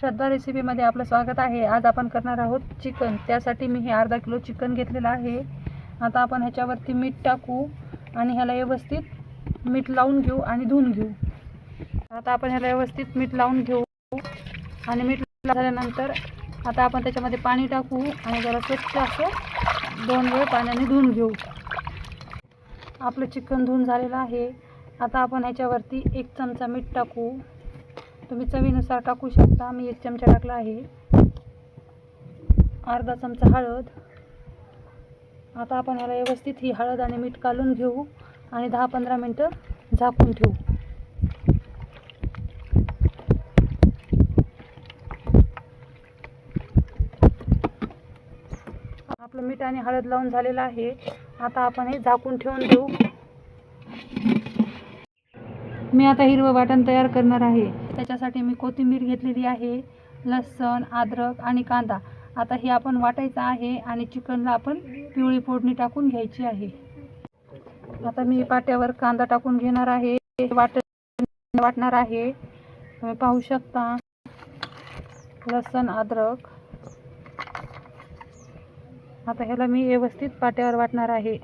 श्रद्धा रेसिपीमध्ये आपलं स्वागत आहे. आज आपण करणार आहोत चिकन त्यासाठी मी हे अर्धा किलो चिकन घेतलेलं आहे. आता आपण ह्याच्यावरती मीठ टाकू आणि ह्याला व्यवस्थित मीठ लावून घेऊ आणि धुवून घेऊ. आता आपण ह्याला व्यवस्थित मीठ लावून घेऊ आणि मीठ झाल्यानंतर आता आपण त्याच्यामध्ये पाणी टाकू आणि जरा स्वच्छ असं दोन वेळ पाण्याने धुवून घेऊ. आपलं चिकन धुवून झालेलं आहे. आता आपण ह्याच्यावरती एक चमचा मीठ टाकू. तुम्ही चवीनुसार टाकू शकता. मी एक चमचा टाकला आहे. अर्धा चमचा हळद. आता आपण याला व्यवस्थित ही हळद आणि मीठ घालून घेऊ आणि दहा पंधरा मिनटं झाकून ठेवू. आपलं मीठ आणि हळद लावून झालेलं आहे. आता आपण हे झाकून ठेवून देऊ मी आता हिरवं वाटण तयार करणार आहे. त्याच्यासाठी मी कोथिंबीर घेतलेली आहे लसण अद्रक आणि कांदा. आता हे आपण वाटायचं आहे आणि चिकनला आपण पिवळी फोडणी टाकून घ्यायची आहे. आता मी पाट्यावर कांदा टाकून घेणार आहे. वाट वाटणार आहे. तुम्ही पाहू शकता. लसण अद्रक. आता ह्याला मी व्यवस्थित पाट्यावर वाटणार आहे.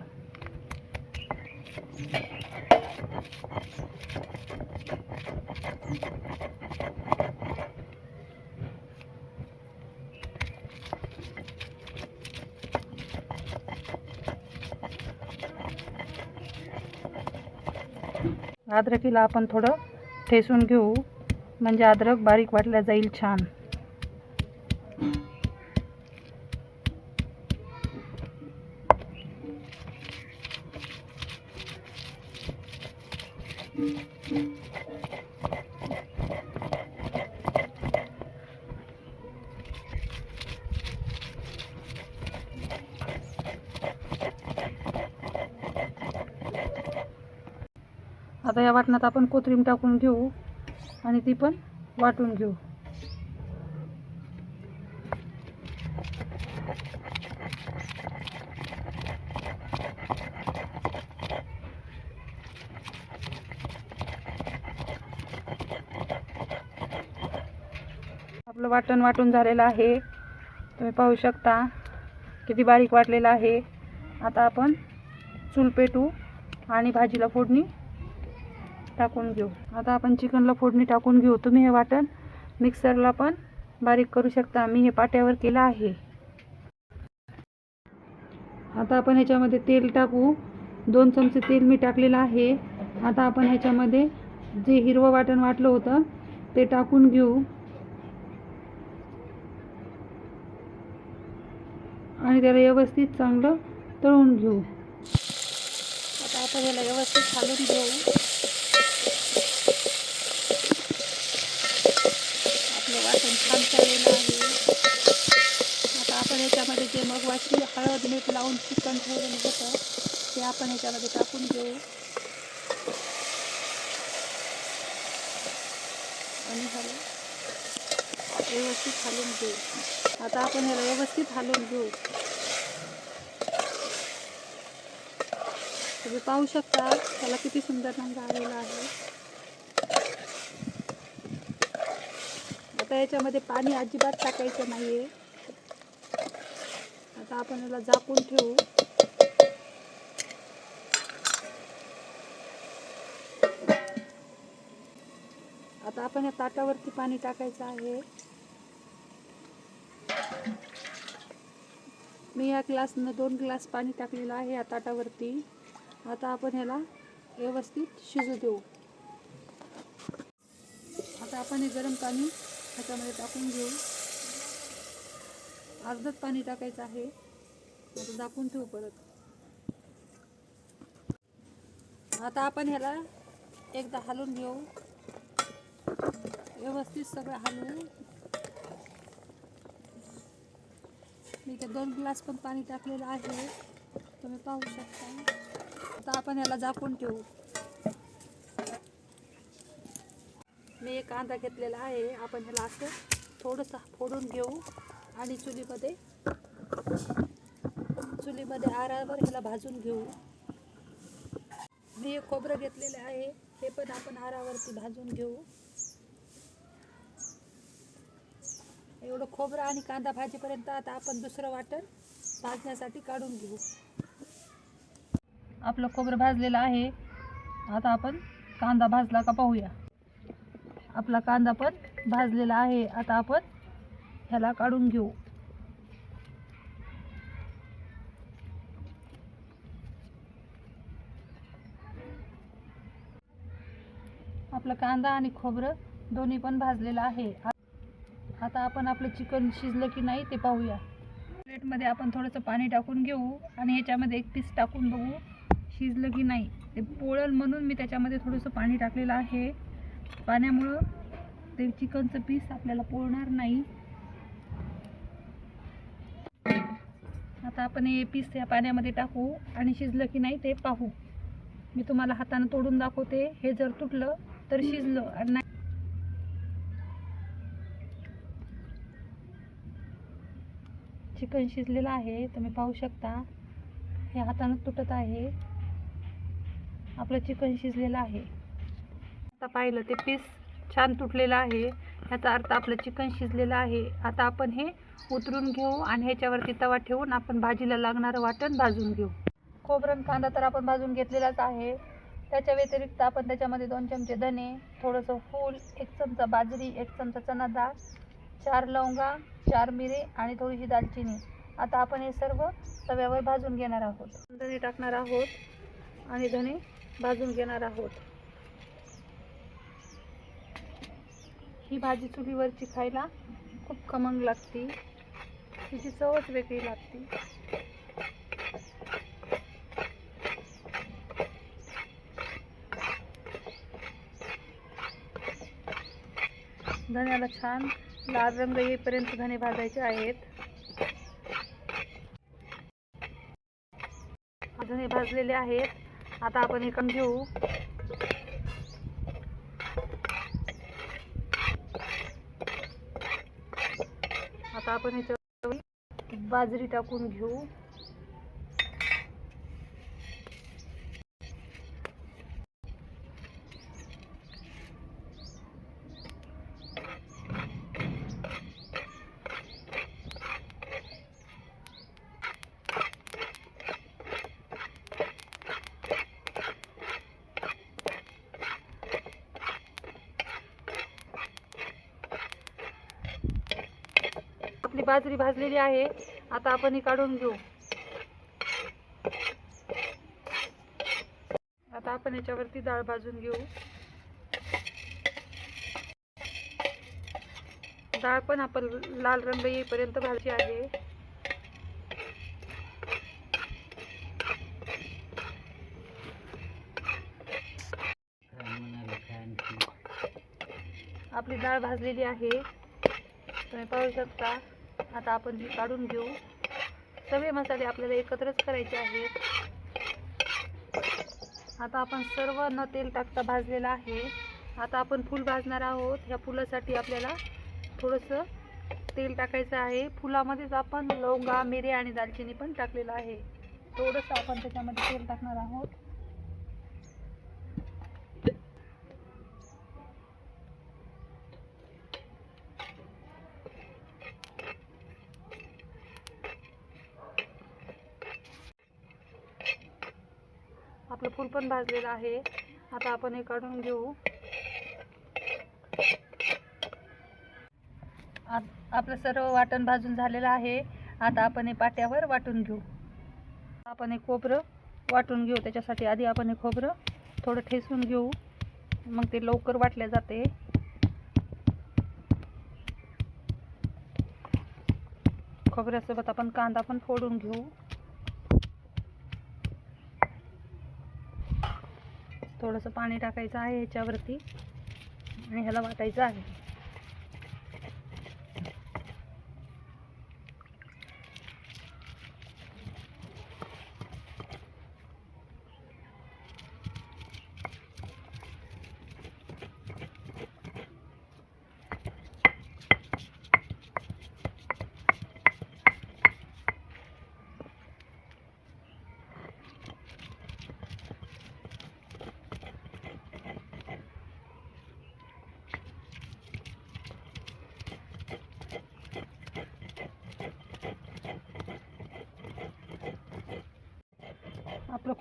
अद्रकीला आपण थोडं ठेसून घेऊ. म्हणजे अद्रक बारीक वाटल्या जाईल छान. या वाटणात आपण कोथिंबीर टाकून घेऊ आणि ती पण वाटून घेऊ. आपलं वाटण वाटून झालेलं आहे. तुम्ही पाहू शकता किती बारीक वाटलेलं आहे. आता आपण चूल पेटू आणि भाजीला फोडणी टाकून घेऊ. आता आपण चिकनला फोडणी टाकून घेऊ. तुम्ही हे वाटण मिक्सरला पण बारीक करू शकता. मी हे पाट्यावर केलं आहे. आता आपण ह्याच्यामध्ये तेल टाकू. दोन चमचे तेल मी टाकलेलं आहे. आता आपण ह्याच्यामध्ये जे हिरवं वाटण वाटलं होतं ते टाकून घेऊ. आणि त्याला व्यवस्थित चांगलं तळून घेऊ. आता आपण याला व्यवस्थित घालून घेऊ. आपलं आहे आता आपण याच्यामध्ये जे मग वाटली हळद मीठ लावून चिकन ठेवलेलं होतं ते आपण याच्यामध्ये टाकून घेऊ. आणि ह्याला व्यवस्थित हलवून घेऊ. आता आपण ह्याला व्यवस्थित हलवून घेऊ. तुम्ही पाहू शकता त्याला किती सुंदर रंग आलेला आहे. आता याच्यामध्ये पाणी अजिबात टाकायचं नाही आहे आता आपण याला झाकून ठेवू. आता आपण या ताटावरती पाणी टाकायचं आहे. मी या ग्लासनं दोन ग्लास पाणी टाकलेलं आहे या ताटावरती. आता आपण ह्याला व्यवस्थित शिजू देऊ. आता आपण हे गरम पाणी ह्याच्यामध्ये टाकून घेऊ. अर्धच पाणी टाकायचं आहे. आता दाखवून ठेवू परत. आता आपण ह्याला एकदा हलवून घेऊ. व्यवस्थित सगळं हलवू. मी ते दोन ग्लास पण पाणी टाकलेलं आहे. तुम्ही पाहू शकता. आता आपण ह्याला झाकून ठेवू. मी एक कांदा घेतलेला आहे. आपण ह्याला असं थोडंसं फोडून घेऊ. आणि चुलीमध्ये चुलीमध्ये आरावर ह्याला भाजून घेऊ. मी एक खोबरं घेतलेलं आहे. हे पण आपण आरावरती भाजून घेऊ. एवढं खोबरं आणि कांदा भाजीपर्यंत आता आपण दुसरं वाटण भाजण्यासाठी काढून घेऊ. आपलं खोबरं भाजलेलं आहे. आता आपण कांदा भाजला का पाहूया. आपला कांदा पण भाजलेला आहे. आता आपण ह्याला काढून घेऊ. आपलं कांदा आणि खोबरं दोन्ही पण भाजलेलं आहे. आता आपण आपलं चिकन शिजलं की नाही ते पाहूया. प्लेटमध्ये आपण थोडंसं पाणी टाकून घेऊ आणि ह्याच्यामध्ये एक पीस टाकून बघू शिजलं की नाही. ते पोळल म्हणून मी त्याच्यामध्ये थोडंसं पाणी टाकलेलं आहे. पाण्यामुळं ते चिकनचं पीस आपल्याला पोळणार नाही. आता आपण हे पीस या पाण्यामध्ये टाकू आणि शिजलं की नाही ते पाहू. मी तुम्हाला हातानं तोडून दाखवते. हे जर तुटलं तर शिजलं आणि नाही चिकन शिजलेलं आहे तुम्ही पाहू शकता. हे हातानं तुटत आहे. आपलं चिकन शिजलेलं आहे. आता पाहिलं ते पीस छान तुटलेलं आहे. ह्याचा अर्थ आपलं चिकन शिजलेलं आहे. आता आपण हे उतरून घेऊ आणि ह्याच्यावरती तवा ठेवून आपण भाजीला लागणारं वाटण भाजून घेऊ. खोबरं कांदा तर आपण भाजून घेतलेलाच आहे. त्याच्या व्यतिरिक्त आपण त्याच्यामध्ये दोन चमचे धने थोडंसं फूल एक चमचा बाजरी एक चमचा चना डाळ चार लवंगा चार मिरे आणि थोडीशी दालचिनी. आता आपण हे सर्व तव्यावर भाजून घेणार आहोत. धने टाकणार आहोत आणि धने भाजून घेणार आहोत. ही भाजी चुलीवरची खायला खूप खमंग लागते. तिची चवच वेगळी लागते. धन्याला छान लाल रंग येईपर्यंत धने भाजायचे आहेत. धने भाजलेले आहेत. आता आपण हे कण घेऊ. आता आपण ह्याच्यावर बाजरी टाकून घेऊ. बाजरी भाजलेली आहे. आता आपण ही काढून घेऊ. आता आपण याच्यावरती डाळ भाजून घेऊ. डाळ पण आपण लाल रंग येईपर्यंत भाजी आहे. आपली डाळ भाजलेली आहे. तुम्ही पाहू शकता. आता आपण ही काढून घेऊ. सगळे मसाले आपल्याला एकत्रच करायचे आहेत. आता आपण सर्व न तेल टाकता भाजलेलं आहे. आता आपण फूल भाजणार आहोत. ह्या फुलासाठी आपल्याला थोडंसं तेल टाकायचं आहे. फुलामध्येच आपण लवंगा मिरे आणि दालचिनी पण टाकलेलं आहे. थोडंसं आपण त्याच्यामध्ये तेल टाकणार आहोत. फूल पण भाजलेलं आहे. आता आपण हे काढून घेऊ. आपलं सर्व वाटण भाजून झालेलं आहे. आता आपण हे पाट्यावर वाटून घेऊ. आपण हे खोबरं वाटून घेऊ. त्याच्यासाठी आधी आपण हे खोबरं थोडं ठेसून घेऊ. मग ते लवकर वाटले जाते. खोबऱ्यासोबत आपण कांदा पण फोडून घेऊ. थोडंसं पाणी टाकायचं आहे ह्याच्यावरती आणि ह्याला वाटायचं आहे.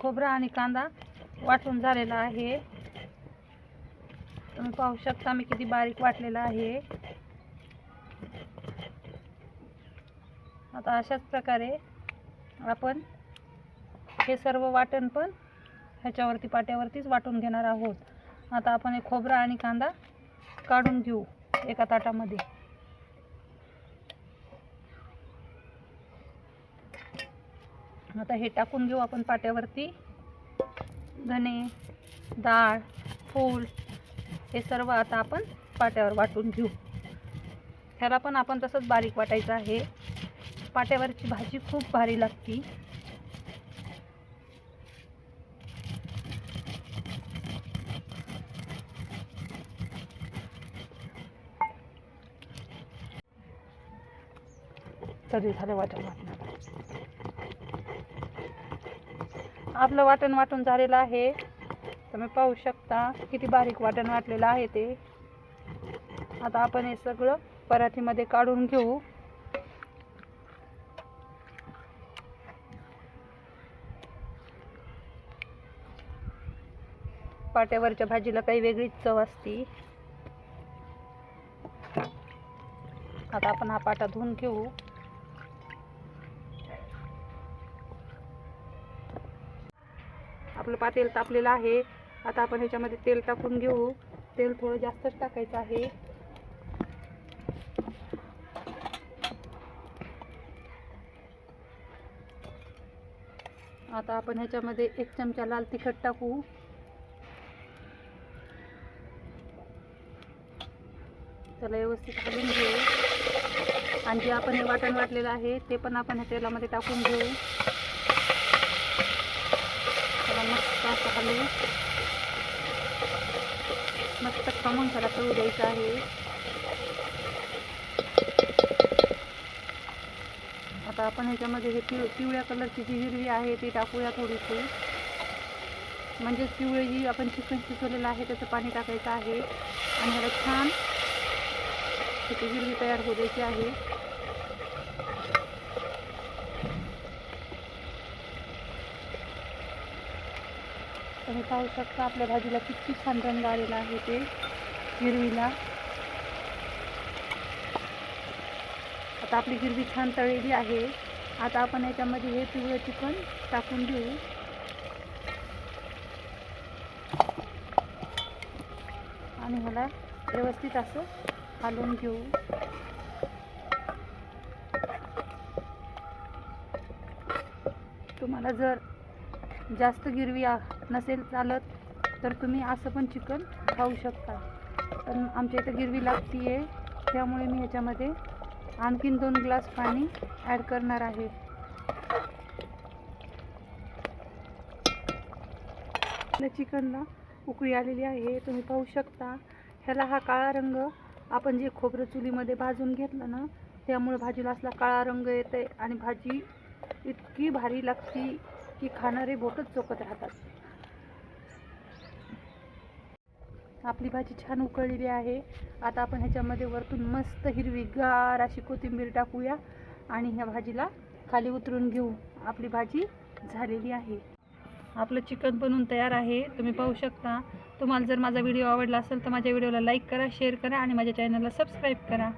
खोबरा आणि कांदा वाटून झालेला आहे. तुम्ही पाहू शकता मी किती बारीक वाटलेला आहे. आता अशाच प्रकारे आपण हे सर्व वाटण पण ह्याच्यावरती पाट्यावरतीच वाटून घेणार आहोत. आता आपण हे खोबरा आणि कांदा काढून घेऊ एका ताटामध्ये. आता हे टाकून घेऊ आपण पाट्यावरती. धने डाळ फूल हे सर्व आता आपण पाट्यावर वाटून घेऊ. ह्याला पण आपण तसंच बारीक वाटायचं आहे. पाट्यावरची भाजी खूप भारी लागती. तरी झालं वाटण. आपलं वाटण वाटून झालेलं आहे. तुम्ही पाहू शकता किती बारीक वाटण वाटलेलं आहे ते. आता आपण हे सगळं पराठीमध्ये काढून घेऊ. पाट्यावरच्या भाजीला काही वेगळीच चव असती. आता आपण हा पाटा धुवून घेऊ. आपलं पातेल तापलेलं आहे. आता आपण ह्याच्यामध्ये तेल टाकून घेऊ. तेल थोडं जास्तच टाकायचं आहे. आता आपण ह्याच्यामध्ये एक चमचा लाल तिखट टाकू. त्याला व्यवस्थित घालून घेऊ. आणि जे आपण हे वाटण वाटलेलं आहे ते पण आपण ह्या तेलामध्ये टाकून घेऊ त्याला मस्त असं हलवू मस्त खमंग त्याला तळू द्यायचं आहे. आता आपण ह्याच्यामध्ये हे पिव पिवळ्या कलरची जी हिरवी आहे ती टाकूया थोडीशी. म्हणजेच पिवळे जी आपण चिकन शिजवलेलं आहे त्याचं पाणी टाकायचं आहे. आणि ह्याला छान त्याची हिरवी तयार होऊ द्यायची आहे. तुम्ही पाहू शकता आपल्या भाजीला किती छान रंग आलेला आहे ते हिरवीला. आता आपली हिरवी छान तळलेली आहे. आता आपण याच्यामध्ये हे पिवळं चिकन टाकून देऊ आणि ह्याला व्यवस्थित असं हलवून घेऊ. तुम्हाला जर जास्त गिरवी आ- नसेल चालत तर तुम्ही असं पण चिकन खाऊ शकता. पण आमच्या इथं गिरवी लागती आहे त्यामुळे मी ह्याच्यामध्ये आणखीन दोन ग्लास पाणी ॲड करणार आहे. आपल्या चिकनला उकळी आलेली आहे तुम्ही पाहू शकता. ह्याला हा काळा रंग आपण जे खोबरं चुलीमध्ये भाजून घेतलं ना त्यामुळे भाजीला असला काळा रंग येते आणि भाजी इतकी भारी लागती की खाणारे बोटच चोकत राहतात. आपली भाजी छान उकळलेली आहे. आता आपण ह्याच्यामध्ये वरतून मस्त हिरवीगार अशी कोथिंबीर टाकूया आणि ह्या भाजीला खाली उतरून घेऊ. आपली भाजी झालेली आहे. आपलं चिकन बनवून तयार आहे. तुम्ही पाहू शकता. तुम्हाला जर माझा व्हिडिओ आवडला असेल तर माझ्या व्हिडिओला लाईक करा शेअर करा आणि माझ्या चॅनलला सबस्क्राईब करा.